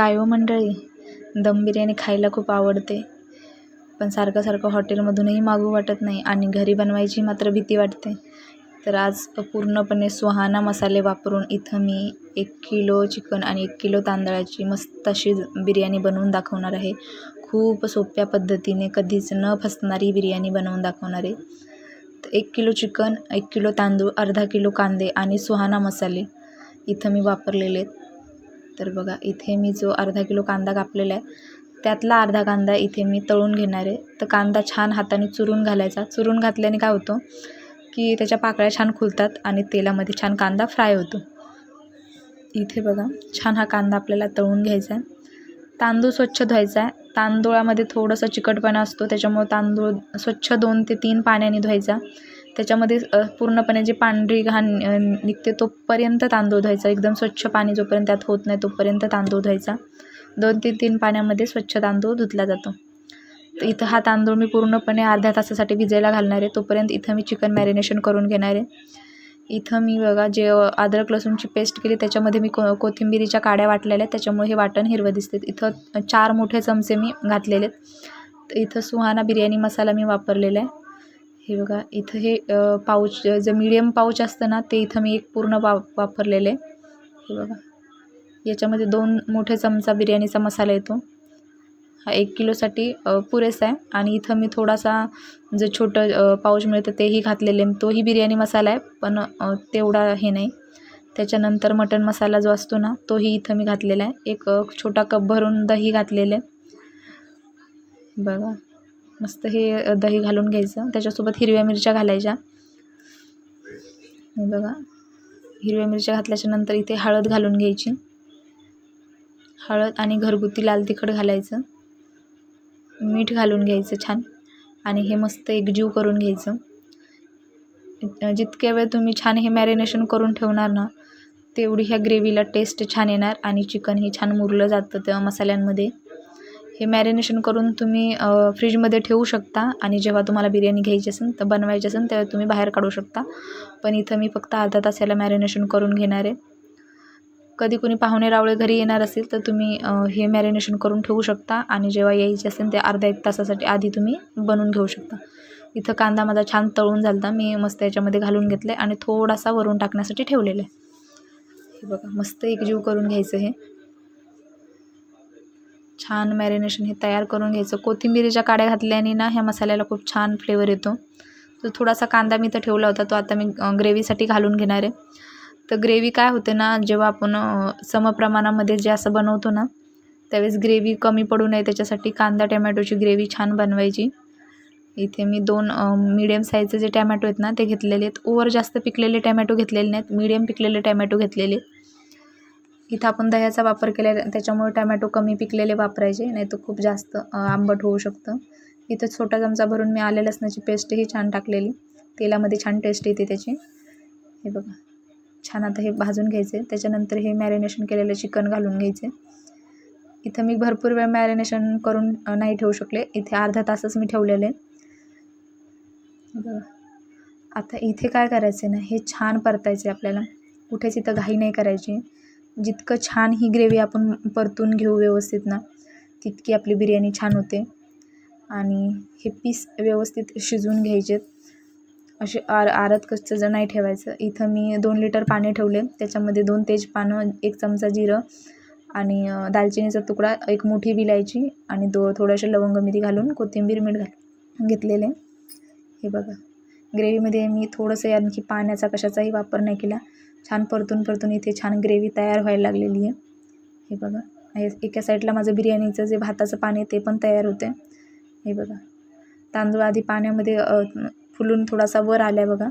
काय हो मंडळी दम बिर्याणी खायला खूप आवडते. पण सारखं सारखं हॉटेलमधूनही मागू वाटत नाही आणि घरी बनवायची मात्र भीती वाटते. तर आज पूर्णपणे सुहाना मसाले वापरून इथं मी एक किलो चिकन आणि एक किलो तांदळाची मस्त अशी बिर्याणी बनवून दाखवणार आहे. खूप सोप्या पद्धतीने कधीच न फसणारी बिर्याणी बनवून दाखवणार आहे. तर एक किलो चिकन एक किलो तांदूळ अर्धा किलो कांदे आणि सुहाना मसाले इथं मी वापरलेले आहेत. तर बघा इथे मी जो अर्धा किलो कांदा कापलेला आहे त्यातला अर्धा कांदा इथे मी तळून घेणार आहे. तर कांदा छान हाताने चुरून घालायचा. चुरून घातल्याने काय होतं की त्याच्या पाकळ्या छान खुलतात आणि तेलामध्ये छान कांदा फ्राय होतो. इथे बघा छान हा कांदा आपल्याला तळून घ्यायचा आहे. तांदूळ स्वच्छ धुवायचा आहे. तांदूळामध्ये थोडंसं चिकटपणा असतो त्याच्यामुळे तांदूळ स्वच्छ दोन ते तीन पाण्याने धुवायचा. त्याच्यामध्ये पूर्णपणे जे पांढरी घाण निघते तोपर्यंत तांदूळ धुवायचा एकदम स्वच्छ पाणी जोपर्यंत त्यात होत नाही तोपर्यंत तांदूळ धुवायचा दोन ते तीन पाण्यामध्ये स्वच्छ तांदूळ धुतला जातो. इथं हा तांदूळ मी पूर्णपणे अर्ध्या तासासाठी भिजायला घालणार आहे. तोपर्यंत इथं मी चिकन मॅरिनेशन करून घेणार आहे. इथं मी बघा जे अद्रक लसूणची पेस्ट केली त्याच्यामध्ये मी को कोथिंबिरीच्या काड्या वाटलेल्या आहेत. त्याच्यामुळे हे वाटण हिरवं दिसते इथं चार मोठे चमचे मी घातलेले आहेत. तर इथं सुहाना बिर्याणी मसाला मी वापरलेला आहे. हे बघा इथं हे पाऊच जे मिडियम पाऊच असतं ना ते इथं मी एक पूर्ण वा वापरलेले. हे बघा. याच्यामध्ये दोन मोठे चमचा बिर्याणीचा मसाला येतो. हा एक किलोसाठी पुरेसा आहे. आणि इथं मी थोडासा जे छोटं पाऊच मिळतं तेही घातलेले. तोही बिर्याणी मसाला आहे पण तेवढा हे नाही. त्याच्यानंतर मटन मसाला जो असतो ना तोही इथं मी घातलेला आहे. एक छोटा कप भरून दही घातलेलं आहे. बघा. मस्त हे दही घालून घ्यायचं. त्याच्यासोबत हिरव्या मिरच्या घालायच्या. बघा. हिरव्या मिरच्या घातल्याच्या नंतर इथे हळद घालून घ्यायची. हळद आणि घरगुती लाल तिखट घालायचं. मीठ घालून घ्यायचं छान. आणि हे मस्त एकजीव करून घ्यायचं. जितक्या वेळ तुम्ही छान हे मॅरिनेशन करून ठेवणार ना तेवढी ह्या ग्रेव्हीला टेस्ट छान येणार आणि चिकन हे छान मुरलं जातं त्या मसाल्यांमध्ये. हे मॅरिनेशन करून तुम्ही फ्रीजमध्ये ठेवू शकता. आणि जेव्हा तुम्हाला बिर्याणी घ्यायची असेल तर बनवायची असेल तेव्हा तुम्ही बाहेर काढू शकता. पण इथं मी फक्त अर्धा तास याला मॅरिनेशन करून घेणार आहे. कधी कोणी पाहुणे रावळे घरी येणार असेल तर तुम्ही हे मॅरिनेशन करून ठेवू शकता. आणि जेव्हा यायचे असेल ते अर्धा एक तासासाठी आधी तुम्ही बनवून घेऊ शकता. इथं कांदा माझा छान तळून झाला मी मस्त याच्यामध्ये घालून घेतलं आहे आणि थोडासा वरून टाकण्यासाठी ठेवलेलं आहे. हे बघा मस्त एकजीव करून घ्यायचं हे. छान मॅरिनेशन हे तयार करून घ्यायचं. कोथिंबिरीच्या काड्या घातल्याने ना ह्या मसाल्याला खूप छान फ्लेवर येतो. तर थोडासा कांदा मी तर ठेवला होता तो आता मी ग्रेव्हीसाठी घालून घेणार आहे. तर ग्रेव्ही काय होते ना जेव्हा आपण समप्रमाणामध्ये जे असं बनवतो ना त्यावेळेस ग्रेव्ही कमी पडू नये त्याच्यासाठी कांदा टॅमॅटोची ग्रेव्ही छान बनवायची. इथे मी दोन मिडियम साईजचे जे टॅमॅटो आहेत ना ते घेतलेले आहेत. ओवर जास्त पिकलेले टॅमॅटो घेतलेले नाहीत मीडियम पिकलेले टॅमॅटो घेतलेले इथं आपण दह्याचा वापर केला त्याच्यामुळे टॅमॅटो कमी पिकलेले वापरायचे नाही तर खूप जास्त आंबट होऊ शकतं. इथं छोटा चमचा भरून मी आले लसणाची पेस्टही छान टाकलेली. तेलामध्ये छान टेस्ट येते त्याची. हे बघा छान आता हे भाजून घ्यायचे. त्याच्यानंतर हे मॅरिनेशन केलेलं चिकन घालून घ्यायचे. इथं मी भरपूर वेळ मॅरिनेशन करून नाही ठेवू शकले. इथे अर्धा तासच मी ठेवलेले. बघा आता इथे काय करायचं ना हे छान परतायचे आपल्याला. कुठेच इथं घाई नाही करायची. जितकं छान ही ग्रेव्ही आपण परतून घेऊ व्यवस्थित ना तितकी आपली बिर्याणी छान होते. आणि हे पीस व्यवस्थित शिजवून घ्यायचेत. असे आर आरत कच्चं जर नाही ठेवायचं इथं मी दोन लिटर पाणी ठेवले त्याच्यामध्ये दोन तेजपानं एक चमचा जिरं आणि दालचिनीचा तुकडा एक मोठी विलायची आणि दो थोडेसे लवंग मिरी घालून कोथिंबीर मीठ घाल घेतलेले. हे बघा. ग्रेव्हीमध्ये मी थोडंसं आणखी पाण्याचा कशाचाही वापर नाही केला. छान परतून परतून इथे छान ग्रेव्ही तयार व्हायला लागलेली आहे. हे बघा. एका साईडला माझं बिर्याणीचं जे भाताचं पाणी ते पण तयार होते हे बघा. तांदूळ आधी पाण्यामध्ये फुलून थोडासा वर आला आहे बघा.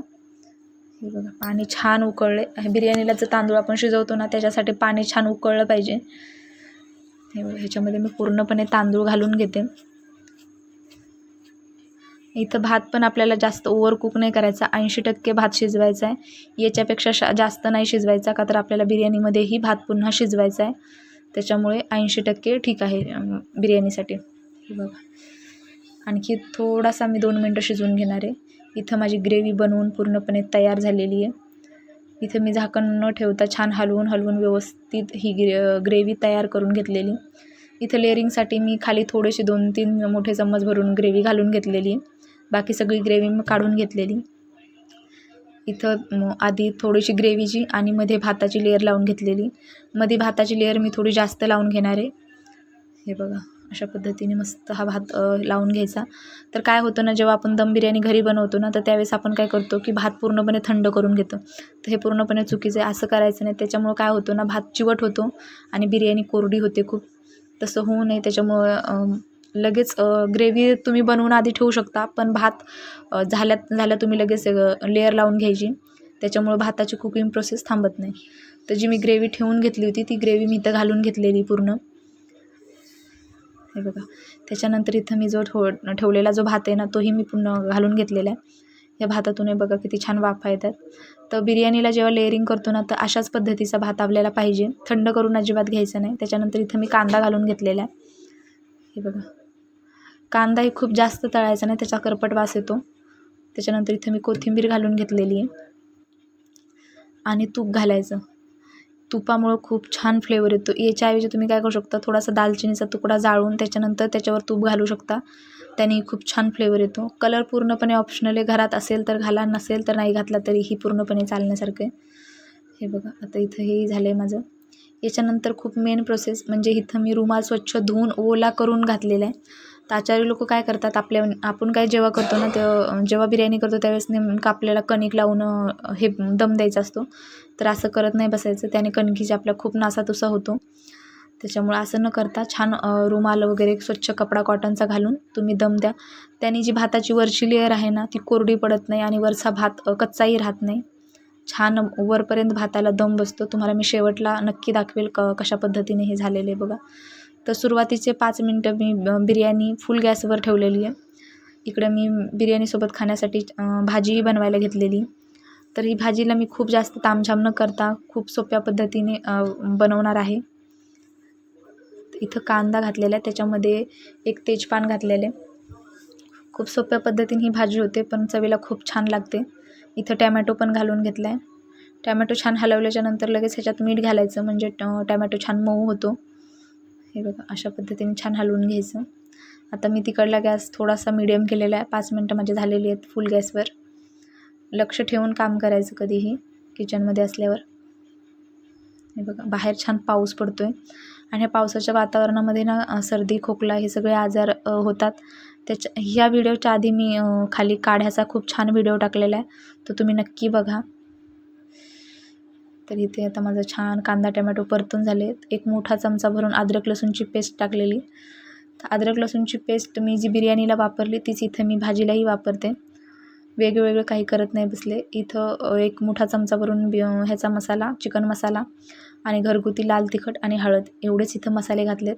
हे बघा. पाणी छान उकळले बिर्याणीला जर तांदूळ आपण शिजवतो ना त्याच्यासाठी पाणी छान उकळलं पाहिजे. हे बघा. ह्याच्यामध्ये मी पूर्णपणे तांदूळ घालून घेते. इथं भात पण आपल्याला जास्त ओव्हर कुक नाही करायचा. ऐंशी टक्के भात शिजवायचा आहे. याच्यापेक्षा शा जास्त नाही शिजवायचा का तर आपल्याला बिर्याणीमध्येही भात पुन्हा शिजवायचा आहे. त्याच्यामुळे ऐंशी टक्के ठीक आहे बिर्याणीसाठी. हे बघा. आणखी थोडासा मी दोन मिनटं शिजवून घेणार आहे. इथं माझी ग्रेव्ही बनवून पूर्णपणे तयार झालेली आहे. इथे मी झाकण न ठेवता छान हलवून हलवून व्यवस्थित ही ग्रे ग्रेव्ही तयार करून घेतलेली. इथं लेअरिंगसाठी मी खाली थोडेसे दोन तीन मोठे चम्मच भरून ग्रेव्ही घालून घेतलेली बाकी सगळी ग्रेव्ही मी काढून घेतलेली. इथं आधी थोडीशी ग्रेव्हीची आणि मध्ये भाताची लेअर लावून घेतलेली. मध्ये भाताची लेअर मी थोडी जास्त लावून घेणार आहे. हे बघा अशा पद्धतीने मस्त हा भात लावून घ्यायचा. तर काय होतं ना जेव्हा आपण दम बिर्याणी घरी बनवतो ना तर त्यावेळेस आपण काय करतो की भात पूर्णपणे थंड करून घेतो. तर हे पूर्णपणे चुकीचं आहे असं करायचं नाही. त्याच्यामुळं काय होतं ना भात चिवट होतो आणि बिर्याणी कोरडी होते खूप. तसं होऊ नये त्याच्यामुळं लगेच ग्रेव्ही तुम्ही बनवून आधी ठेवू शकता पण भात झाल्या झाल्यात झाल्या तुम्ही लगेच लेअर लावून घ्यायची. त्याच्यामुळं भाताची कुकिंग प्रोसेस थांबत नाही. तर जी मी ग्रेव्ही ठेवून घेतली होती ती ग्रेव्ही मी इथं घालून घेतलेली पूर्ण. हे बघा. त्याच्यानंतर इथं मी जो ठो ठेवलेला जो भात आहे ना तोही मी पुन्हा घालून घेतलेला आहे. या भातातून हे बघा किती छान वाफा येतात. तर बिर्याणीला जेव्हा लेअरिंग करतो ना तर अशाच पद्धतीचा भात आपल्याला पाहिजे. थंड करून अजिबात घ्यायचं नाही. त्याच्यानंतर इथं मी कांदा घालून घेतलेला आहे. हे बघा. कांदाही खूप जास्त तळायचा नाही त्याचा करपट वास येतो. त्याच्यानंतर इथं मी कोथिंबीर घालून घेतलेली आहे. आणि तूप घालायचं. तुपामुळं खूप छान फ्लेवर येतो. याच्याऐवजी तुम्ही काय करू शकता थोडासा दालचिनीचा तुकडा जाळून त्याच्यानंतर त्याच्यावर तूप घालू शकता. त्याने खूप छान फ्लेवर येतो. कलर पूर्णपणे ऑप्शनल आहे. घरात असेल तर घाला नसेल तर नाही घातला तरीही पूर्णपणे चालण्यासारखं आहे. हे बघा आता इथं हेही झालं आहे माझं. याच्यानंतर खूप मेन प्रोसेस म्हणजे इथं मी रुमाल स्वच्छ धुवून ओला करून घातलेला आहे. तर आचारी लोक काय करतात आपल्या आपण काय जेव्हा करतो ना तेव्हा जेव्हा बिर्याणी करतो त्यावेळेस नेमकं आपल्याला कणिक लावून हे दम द्यायचा असतो. तर असं करत नाही बसायचं. त्याने कणकीची आपल्या खूप नासातुसा होतो. त्याच्यामुळं असं न करता छान रुमाल वगैरे स्वच्छ कपडा कॉटनचा घालून तुम्ही दम द्या. त्याने जी भाताची वरची लेअर आहे ना ती कोरडी पडत नाही आणि वरचा भात कच्चाही राहत नाही. छान वरपर्यंत भाताला दम बसतो. तुम्हाला मी शेवटला नक्की दाखवेल क कशा पद्धतीने हे झालेले बघा. तर सुरुवातीचे पाच मिनटं मी ब- बिर्याणी फुल गॅसवर ठेवलेली आहे. इकडं मी बिर्याणीसोबत खाण्यासाठी भाजीही बनवायला घेतलेली. तर ही भाजीला मी खूप जास्त तामझाम न करता खूप सोप्या पद्धतीने बनवणार आहे. इथं कांदा घातलेला आहे त्याच्यामध्ये एक तेजपान घातलेले खूप सोप्या पद्धतीने ही भाजी होते पण चवीला खूप छान लागते. इथं टॅमॅटो पण घालून घेतला आहे टॅमॅटो छान हलवल्याच्या नंतर लगेच ह्याच्यात मीठ घालायचं म्हणजे ट- टॅमॅटो छान मऊ होतो. हे बघा अशा पद्धतीने छान हलवून घ्यायचं. आता मी तिकडला गॅस थोडासा मिडियम केलेला आहे. पाच मिनटं माझे झालेली आहेत फुल गॅसवर. लक्ष ठेवून काम करायचं कधीही किचनमध्ये असल्यावर. हे बघा बाहेर छान पाऊस पडतो आहे आणि ह्या पावसाच्या वातावरणामध्ये ना सर्दी खोकला हे सगळे आजार होतात. त्याच्या ह्या व्हिडिओच्या आधी मी खाली काढ्याचा खूप छान व्हिडिओ टाकलेला आहे. तो तुम्ही नक्की बघा. तर इथे आता माझा छान कांदा टमॅटो परतून झाले एक मोठा चमचा भरून अद्रक लसूणची पेस्ट टाकलेली. तर अद्रक लसूणची पेस्ट मी जी बिर्याणीला वापरली तीच इथं मी भाजीलाही वापरते. वेगवेगळं काही करत नाही बसले. इथं एक मोठा चमचा भरून बि ह्याचा मसाला चिकन मसाला आणि घरगुती लाल तिखट आणि हळद एवढेच इथं मसाले घातलेत.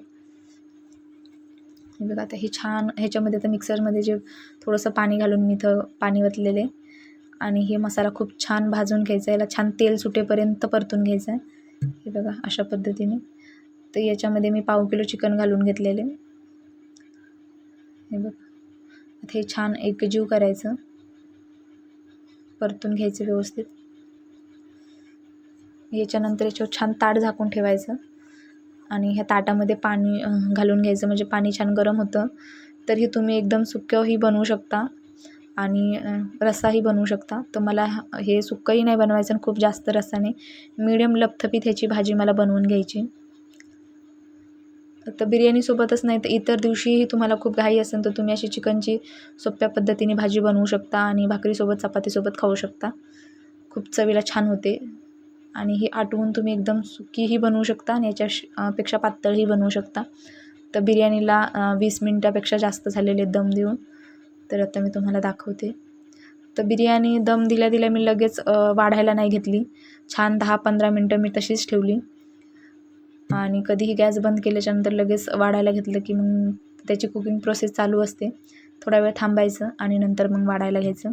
बघा आता हे छान ह्याच्यामध्ये तर मिक्सरमध्ये जे थोडंसं पाणी घालून मी इथं पाणी वतलेले. आणि हे मसाला खूप छान भाजून घ्यायचा आहे. याला छान तेल सुटेपर्यंत परतून घ्यायचं आहे. हे बघा अशा पद्धतीने. तर याच्यामध्ये मी पाव किलो चिकन घालून घेतलेले. हे बघा. आता हे छान एकजीव करायचं. परतून घ्यायचं व्यवस्थित. याच्यानंतर याच्यावर छान ताट झाकून ठेवायचं. आणि ह्या ताटामध्ये पाणी घालून घ्यायचं. म्हणजे पाणी छान गरम होतं. तर हे तुम्ही एकदम सुक्कंही बनवू शकता. आणि रस्साही बनवू शकता. तर मला हे सुक्कंही नाही बनवायचं आणि खूप जास्त रस्सा नाही मिडियम लपथपीत ह्याची भाजी मला बनवून घ्यायची. तर बिर्याणीसोबतच नाही तर इतर दिवशीही तुम्हाला खूप घाई असेल तर तुम्ही अशी चिकनची सोप्या पद्धतीने भाजी बनवू शकता आणि भाकरीसोबत चपातीसोबत खाऊ शकता. खूप चवीला छान होते. आणि ही आटवून तुम्ही एकदम सुकीही बनवू शकता आणि याच्या श- पेक्षा पातळही बनवू शकता. तर बिर्याणीला वीस मिनटापेक्षा जास्त झालेले दम देऊन तर आता मी तुम्हाला दाखवते. तर बिर्याणी दम दिल्या दिल्या मी लगेच वाढायला नाही घेतली. छान दहा पंधरा मिनटं मी तशीच ठेवली. आणि कधीही गॅस बंद केल्याच्यानंतर लगेच वाढायला घेतलं की मग त्याची कुकिंग प्रोसेस चालू असते. थोडा वेळ थांबायचं आणि नंतर मग वाढायला घ्यायचं.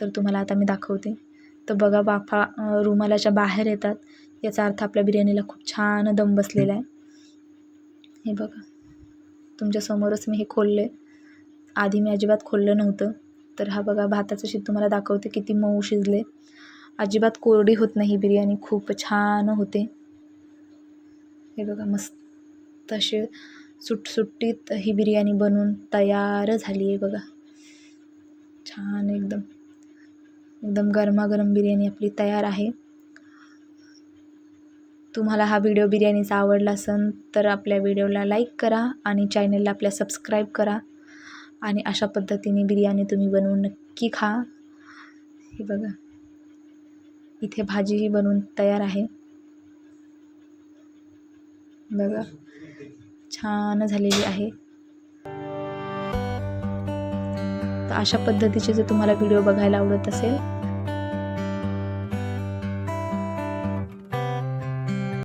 तर तुम्हाला आता मी दाखवते. तर बघा वाफा रुमालाच्या बाहेर येतात. याचा अर्थ आपल्या बिर्याणीला खूप छान दम बसलेला आहे. हे बघा. तुमच्यासमोरच मी हे खोलले. आधी मी अजिबात खोललं नव्हतं. तर हा बघा भाताचं शीत तुम्हाला दाखवते किती मऊ शिजले. अजिबात कोरडी होत नाही ही बिर्याणी खूप छान होते. हे बघा मस्त असे सुटसुटीत ही बिर्याणी बनवून तयार झाली आहे बघा. छान एकदम. एकदम गरमागरम बिर्याणी आपली तयार आहे. तुम्हाला हा व्हिडिओ बिर्याणीचा आवडला असेल तर आपल्या व्हिडिओला लाईक करा आणि चॅनलला आपल्या सबस्क्राईब करा. आणि अशा पद्धतीने बिर्याणी तुम्ही बनवून नक्की खा. हे बघा. इथे भाजीही बनवून तयार आहे. बघा. छान झालेली आहे. तर अशा पद्धतीचे जर तुम्हाला व्हिडिओ बघायला आवडत असेल